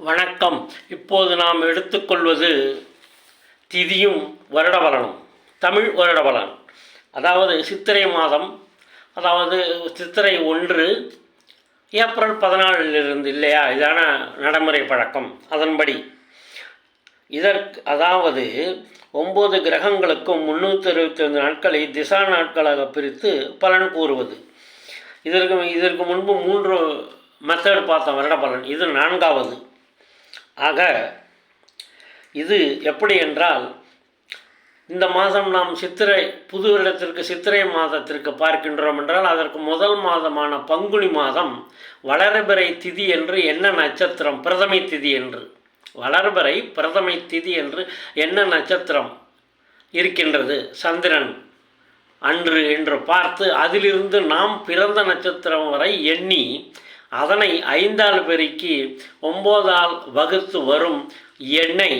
வணக்கம். இப்போது நாம் எடுத்துக்கொள்வது திதியும் வருடபலனும் தமிழ் வருடபலன். அதாவது சித்திரை மாதம் அதாவது சித்திரை ஒன்று ஏப்ரல் பதினாலிலிருந்து இல்லையா? இதான நடைமுறை பழக்கம் அதன்படி. இதற்கு அதாவது ஒம்பது கிரகங்களுக்கும் முந்நூற்றி அறுபத்தைந்து நாட்களை திசா நாட்களாக பிரித்து பலன் கூறுவது. இதற்கு இதற்கு முன்பு மூன்று மெத்தட் பார்த்தோம் வருட பலன் இது நான்காவது. ஆக இது எப்படி என்றால் இந்த மாதம் நாம் சித்திரை புது வருடத்திற்கு சித்திரை மாதத்திற்கு பார்க்கின்றோம் என்றால் அதற்கு முதல் மாதமான பங்குனி மாதம் வளர்பிறை திதி என்று என்ன நட்சத்திரம் பிரதமை திதி என்று. வளர்பிறை பிரதமை திதி என்று என்ன நட்சத்திரம் இருக்கின்றது? சந்திரன் அன்று என்று பார்த்து அதிலிருந்து நாம் பிறந்த நட்சத்திரம் வரை எண்ணி அதனை ஐந்தால் பெருக்கி ஒம்போதால் வகுத்து வரும் எண்ணை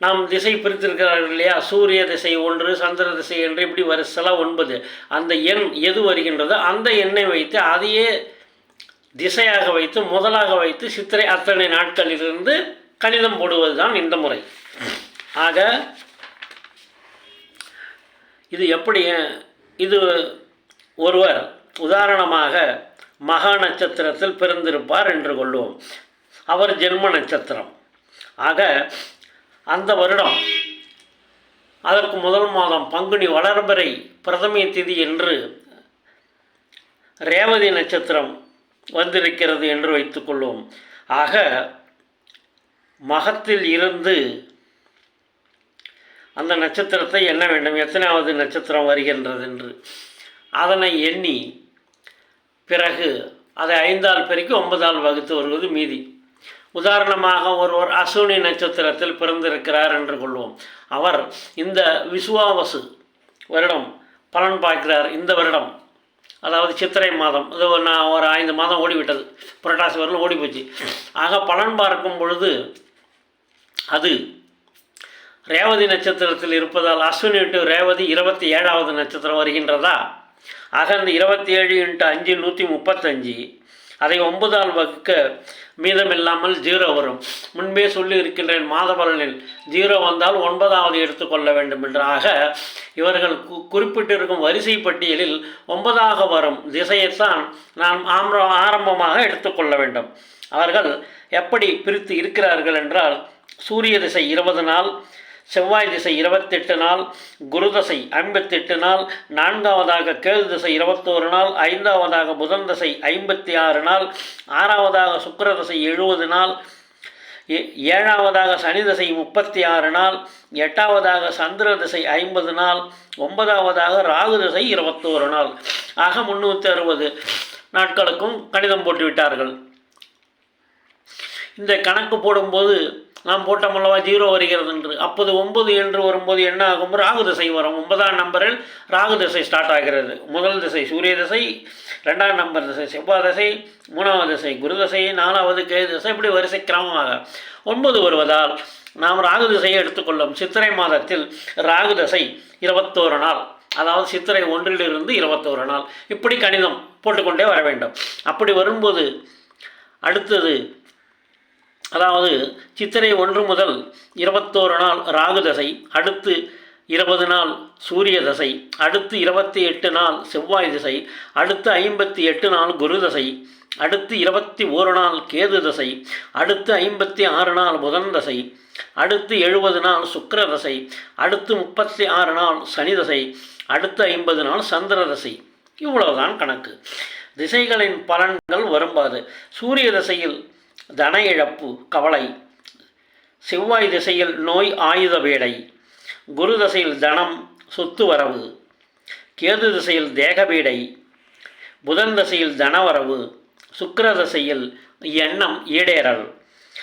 நாம் திசை பிரித்திருக்கிறார்கள் இல்லையா? சூரிய திசை ஒன்று சந்திர திசை என்று இப்படி வரிசலாக ஒன்பது. அந்த எண் எது வருகின்றதோ? அந்த எண்ணை வைத்து அதையே திசையாக வைத்து முதலாக வைத்து சித்திரை அத்தனை நாட்களிலிருந்து கணிதம் போடுவது தான் இந்த முறை. ஆக இது எப்படி இது ஒருவர் உதாரணமாக மகா நட்சத்திரத்தில் பிறந்திருப்பார் என்று கொள்வோம். அவர் ஜென்ம நட்சத்திரம். ஆக அந்த வருடம் அதற்கு முதல் மாதம் பங்குனி வளர்பிறை பிரதமை திதி என்று ரேவதி நட்சத்திரம் வந்திருக்கிறது என்று வைத்துக்கொள்வோம் ஆக மகத்தில் இருந்து அந்த நட்சத்திரத்தை எண்ண வேண்டும். எத்தனாவது நட்சத்திரம் வருகின்றது என்று. அதனை எண்ணி பிறகு அதை ஐந்தால் பெருக்கி ஒன்பதால் வகுத்து வருவது மீதி. உதாரணமாக ஒருவர் அசுனி நட்சத்திரத்தில் பிறந்திருக்கிறார் என்று கொள்வோம். அவர் இந்த விசுவாவசு வருடம் பலன் பார்க்கிறார் இந்த வருடம். அதாவது சித்திரை மாதம். இது நான் ஒரு ஐந்து மாதம் ஓடிவிட்டது. புரட்டாசி வரலும் ஓடி போச்சு ஆக பலன் பார்க்கும் பொழுது அது ரேவதி நட்சத்திரத்தில் இருப்பதால் அஸ்வினி இன்ட்டு ரேவதி இருபத்தி ஏழாவது நட்சத்திரம் வருகின்றதா? ஆக அந்த இருபத்தி ஏழு இன்ட்டு அஞ்சு நூற்றி முப்பத்தஞ்சு. அதை ஒன்பதால் வகுக்க மீதமில்லாமல் ஜீரோ வரும். முன்பே சொல்லி இருக்கின்றேன் மாத பலனில் ஜீரோ வந்தால் ஒன்பதாவது எடுத்துக்கொள்ள வேண்டும் என்று. ஆக இவர்கள் கு குறிப்பிட்டிருக்கும் வரிசை பட்டியலில் ஒன்பதாக வரும் திசையைத்தான் நாம் ஆம்ர ஆரம்பமாக எடுத்துக்கொள்ள வேண்டும். அவர்கள் எப்படி பிரித்து இருக்கிறார்கள் என்றால் சூரிய திசை இருபது நாள் செவ்வாய் திசை இருபத்தெட்டு நாள் குரு தசை ஐம்பத்தெட்டு நாள் நான்காவதாக கேது திசை இருபத்தோரு நாள் ஐந்தாவதாக புதன் தசை ஐம்பத்தி ஆறு நாள் ஆறாவதாக சுக்கிர தசை எழுபது நாள் ஏ- ஏழாவதாக சனி தசை முப்பத்தி ஆறு நாள் எட்டாவதாக சந்திர திசை ஐம்பது நாள் ஒன்பதாவதாக ராகு திசை இருபத்தோரு நாள். ஆக முந்நூற்றி அறுபது நாட்களுக்கும் கணிதம் போட்டுவிட்டார்கள். இந்த கணக்கு போடும்போது நாம் போட்டோம் அல்லவா? ஜீரோ வருகிறது என்று அப்போது ஒன்பது என்று வரும்போது என்ன ஆகும்? ராகு திசை வரும். ஒன்பதாம் நம்பரில் ராகு திசை ஸ்டார்ட் ஆகிறது. முதல் திசை சூரிய திசை ரெண்டாம் நம்பர் திசை செவ்வாய் திசை மூணாவது திசை குரு திசை நாலாவது கே திசை இப்படி வரிசை கிரமமாக. ஒன்பது வருவதால் நாம் ராகு திசையை எடுத்துக்கொள்ளும். சித்திரை மாதத்தில் ராகு திசை இருபத்தோரு நாள். அதாவது சித்திரை ஒன்றிலிருந்து இருபத்தோரு நாள். இப்படி கணிதம் போட்டுக்கொண்டே வர வேண்டும். அப்படி வரும்போது அடுத்தது அதாவது சித்திரை ஒன்று முதல் இருபத்தோரு நாள் ராகு தசை அடுத்து இருபது நாள் சூரிய தசை அடுத்து இருபத்தி எட்டு நாள் செவ்வாய் திசை அடுத்து ஐம்பத்தி எட்டு நாள் குரு தசை அடுத்து இருபத்தி ஒரு நாள் கேது தசை அடுத்து ஐம்பத்தி ஆறு நாள் புதன் தசை அடுத்து எழுபது நாள் சுக்கர தசை அடுத்து முப்பத்தி ஆறு நாள் சனி தசை அடுத்து ஐம்பது நாள் சந்திர தசை. இவ்வளவுதான் கணக்கு. திசைகளின் பலன்கள் வரும்பாது சூரிய தசையில் தன இழப்பு கவலை. செவ்வாய் திசையில் நோய் ஆயுத வேடை. குரு திசையில் தனம் சொத்து வரவு. கேது திசையில் தேகபீடை புதன் திசையில் தனவரவு சுக்கர திசையில் எண்ணம் ஈடேறல்.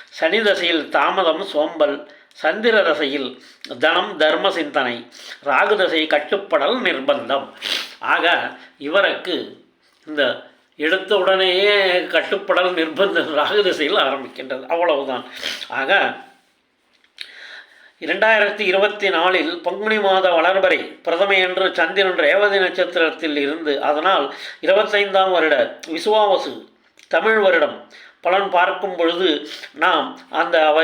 சனி திசையில் தாமதம் சோம்பல். சந்திர தசையில் தனம் தர்ம சிந்தனை. ராகு தசை கட்டுப்படல் நிர்பந்தம். ஆக இவருக்கு இந்த எடுத்த உடனேயே கட்டுப்படல் நிர்பந்தம் ராகு திசையில் ஆரம்பிக்கின்றது. அவ்வளவுதான். ஆக இரண்டாயிரத்தி இருபத்தி நாலில் பங்குனி மாத வளர்பறை பிரதமையன்று சந்திரன் ரேவதி நட்சத்திரத்தில் இருந்து அதனால் இருபத்தைந்தாம் வருட விசுவாவசு தமிழ் வருடம் பலன் பார்க்கும் பொழுது நாம் அந்த அவ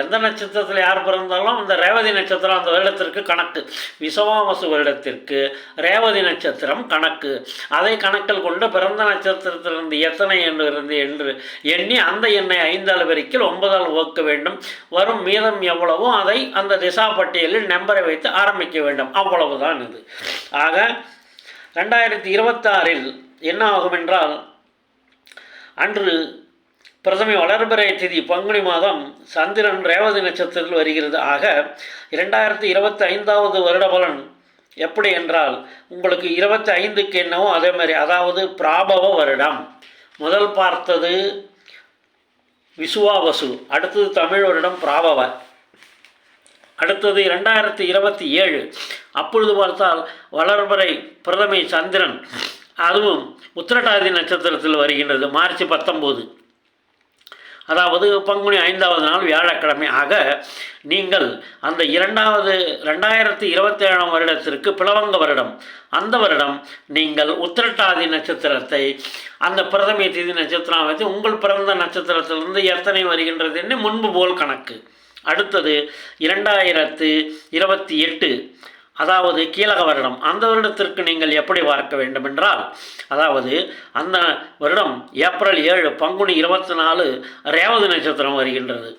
எந்த நட்சத்திரத்தில் யார் பிறந்தாலும் அந்த ரேவதி நட்சத்திரம் அந்த வருடத்திற்கு கணக்கு. விசவாமசு வருடத்திற்கு ரேவதி நட்சத்திரம் கணக்கு. அதை கணக்கில் கொண்டு பிறந்த நட்சத்திரத்திலிருந்து எத்தனை என்று இருந்து என்று எண்ணி அந்த எண்ணை ஐந்தாள் பெருக்கில் ஒன்பதால் வகுக்க வேண்டும். வரும் மீதம் எவ்வளவோ அதை அந்த திசா பட்டியலில் நம்பரை வைத்து ஆரம்பிக்க வேண்டும். அவ்வளவுதான் இது. ஆக ரெண்டாயிரத்தி இருபத்தாறில் என்ன ஆகும் என்றால் அன்று பிரதமை வளர்பிறை திதி பங்குனி மாதம் சந்திரன் ரேவதி நட்சத்திரத்தில் வருகிறது. ஆக இரண்டாயிரத்தி இருபத்தி ஐந்தாவது வருட பலன் எப்படி என்றால் உங்களுக்கு இருபத்தி ஐந்துக்கு என்னவோ அதே மாதிரி அதாவது பிராபவ வருடம். முதல் பார்த்தது விசுவாவசு அடுத்தது தமிழ் வருடம் பிராபவ. அடுத்தது இரண்டாயிரத்தி இருபத்தி ஏழு. அப்பொழுது பார்த்தால் வளர்பறை பிரதமை சந்திரன் அதுவும் உத்திரட்டாதி நட்சத்திரத்தில் வருகின்றது மார்ச் பத்தொம்போது அதாவது பங்குனி ஐந்தாவது நாள் வியாழக்கிழமை. ஆக நீங்கள் அந்த இரண்டாவது ரெண்டாயிரத்தி இருபத்தி ஏழாம் வருடத்திற்கு பிளவங்க வருடம். அந்த வருடம் நீங்கள் உத்திரட்டாதி நட்சத்திரத்தை அந்த பிரதமை திதி நட்சத்திரம் வைத்து உங்கள் பிறந்த நட்சத்திரத்திலிருந்து எத்தனை வருகின்றது என்று முன்பு போல் கணக்கு. அடுத்தது இரண்டாயிரத்து இருபத்தி எட்டு. அதாவது கீழக வருடம். அந்த வருடத்திற்கு நீங்கள் எப்படி பார்க்க வேண்டும் என்றால் அதாவது அந்த வருடம் ஏப்ரல் ஏழு பங்குனி இருபத்தி நாலு ரேவதி நட்சத்திரம் வருகின்றது.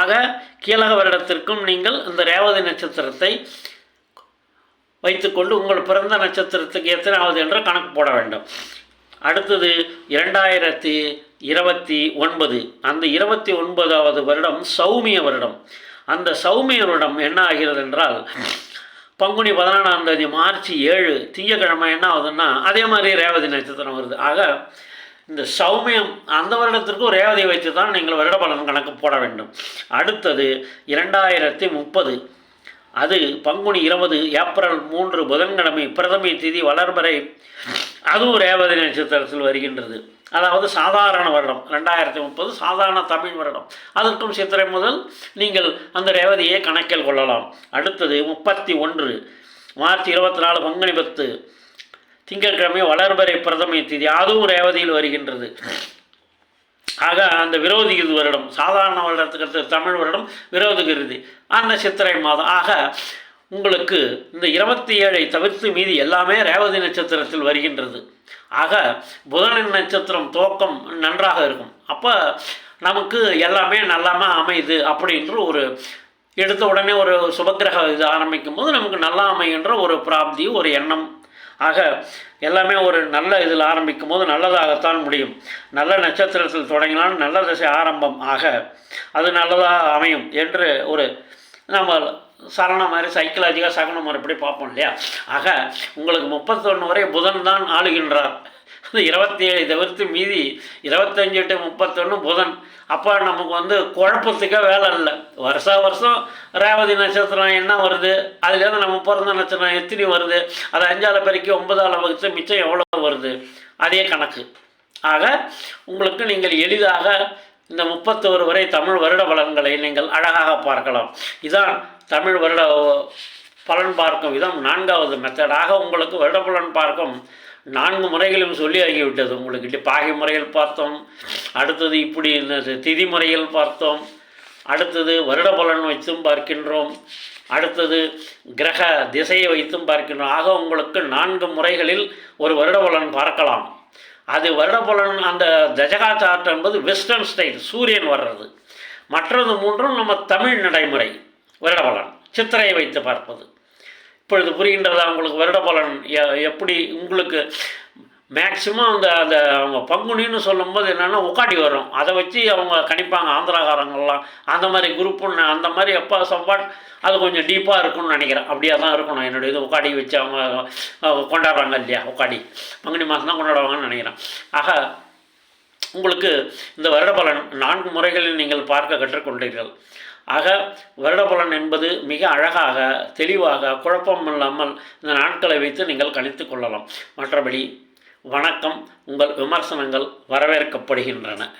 ஆக கீழக வருடத்திற்கும் நீங்கள் இந்த ரேவதி நட்சத்திரத்தை வைத்துக்கொண்டு உங்கள் பிறந்த நட்சத்திரத்துக்கு எத்தனாவது என்று கணக்கு போட வேண்டும். அடுத்தது இரண்டாயிரத்தி இருபத்தி ஒன்பது. அந்த இருபத்தி ஒன்பதாவது வருடம் சௌமிய வருடம். அந்த சௌமிய வருடம் என்ன ஆகிறது என்றால் பங்குனி பதினாலாம் தேதி மார்ச் ஏழு திங்கக்கிழமை என்ன ஆகுதுன்னா அதே மாதிரி ரேவதி நட்சத்திரம் வருது. ஆக இந்த சௌமியம் அந்த வருடத்திற்கும் ரேவதி வைத்து தான் நீங்கள் வருட பலன் கணக்கு போட வேண்டும். அடுத்தது இரண்டாயிரத்தி முப்பது அது பங்குனி இருபது ஏப்ரல் மூன்று புதன்கிழமை பிரதமை திதி வளர்பறை அதுவும் ரேவதி நட்சத்திரத்தில் வருகின்றது. அதாவது சாதாரண வருடம் ரெண்டாயிரத்தி முப்பது சாதாரண தமிழ் வருடம். அதற்கும் சித்திரை முதல் நீங்கள் அந்த ரேவதியை கணக்கில் கொள்ளலாம். அடுத்தது முப்பத்தி ஒன்று மார்ச் இருபத்தி நாலு பங்குனி பத்து திங்கட்கிழமை வளர்பறை பிரதமை திதி அதுவும் ரேவதியில் வருகின்றது. ஆக அந்த விரோதி இது வருடம் சாதாரண வருடத்துக்கு அடுத்து தமிழ் வருடம் விரோதி அந்த சித்திரை மாதம். ஆக உங்களுக்கு இந்த இருபத்தி ஏழை தவிர்த்து மீதி எல்லாமே ரேவதி நட்சத்திரத்தில் வருகின்றது. ஆக புதனின் நட்சத்திரம் துவக்கம் நன்றாக இருக்கும். அப்போ நமக்கு எல்லாமே நல்லாம அமையுது அப்படின்ற ஒரு எடுத்த உடனே ஒரு சுபக்கிரக இது ஆரம்பிக்கும் போது நமக்கு நல்லா அமைகின்ற ஒரு பிராப்தி ஒரு எண்ணம். ஆக எல்லாமே ஒரு நல்ல இதில் ஆரம்பிக்கும் போது நல்லதாகத்தான் முடியும். நல்ல நட்சத்திரத்தில் தொடங்கினால் நல்ல திசை ஆரம்பம். ஆக அது நல்லதாக அமையும் என்று ஒரு நம்ம சரணம் மாதிரி சைக்கலாஜிக்காக சகனம் மறுபடி பார்ப்போம் இல்லையா? ஆக உங்களுக்கு முப்பத்தொன்று வரை புதன் தான் ஆளுகின்றார். இருபத்தி ஏழு தவிர்த்து மீதி இருபத்தஞ்சு எட்டு முப்பத்தொன்று புதன். அப்போ நமக்கு வந்து குழப்பத்துக்கே வேலை இல்லை. வருஷா வருஷம் ரேவதி நட்சத்திரம் என்ன வருது? அதுலேருந்து நம்ம பிறந்த நட்சத்திரம் எத்தனை வருது? அது அஞ்சால பெருக்கி ஒன்பதால வகுத்து மிச்சம் எவ்வளோ வருது? அதே கணக்கு. ஆக உங்களுக்கு நீங்கள் எளிதாக இந்த முப்பத்தோரு வரை தமிழ் வருட பலன்களை நீங்கள் அழகாக பார்க்கலாம். இதான் தமிழ் வருட பலன் பார்க்கும் விதம். நான்காவது மெத்தடாக உங்களுக்கு வருட பலன் பார்க்கும் நான்கு முறைகளும் சொல்லி ஆகிவிட்டது. உங்களுக்கு இப்படி பாகை முறையில் பார்த்தோம். அடுத்தது இப்படி இந்த திதி முறையில் பார்த்தோம். அடுத்தது வருட பலன் வைத்தும் பார்க்கின்றோம். அடுத்தது கிரக திசையை வைத்தும் பார்க்கின்றோம். ஆக உங்களுக்கு நான்கு முறைகளில் ஒரு வருட பலன் பார்க்கலாம். அது வருடபலன் அந்த தஜகா சார்ட் என்பது வெஸ்டர்ன் ஸ்டைல் சூரியன் வர்றது. மற்றது மூன்றும் நம்ம தமிழ் நடைமுறை வருடபலன் சித்திரையை வைத்து பார்ப்பது. இப்பொழுது புரிகின்றதா உங்களுக்கு வருடபலன் எ- எப்படி உங்களுக்கு மேக்சிமம் அந்த அந்த அவங்க பங்குனின்னு சொல்லும்போது என்னென்னா உக்காடி வரும். அதை வச்சு அவங்க கணிப்பாங்க ஆந்திராகாரங்கள்லாம். அந்த மாதிரி குரூப்புன்னு அந்த மாதிரி எப்போ சம்பாட் அது கொஞ்சம் டீப்பாக இருக்கும்னு நினைக்கிறேன். அப்படியே தான் இருக்கணும். என்னுடைய இது உக்காடி வச்சு அவங்க அவங்க கொண்டாடுறாங்க இல்லையா உக்காடி பங்குனி மாதம் தான் கொண்டாடுவாங்கன்னு நினைக்கிறேன். ஆக உங்களுக்கு இந்த வருட பலன் நான்கு முறைகளில் நீங்கள் பார்க்க கற்றுக்கொண்டீர்கள். ஆக வருட பலன் என்பது மிக அழகாக தெளிவாக குழப்பம் இல்லாமல் இந்த நாட்களை வைத்து நீங்கள் கணித்து கொள்ளலாம். மற்றபடி வணக்கம். உங்கள் விமர்சனங்கள் வரவேற்கப்படுகின்றன.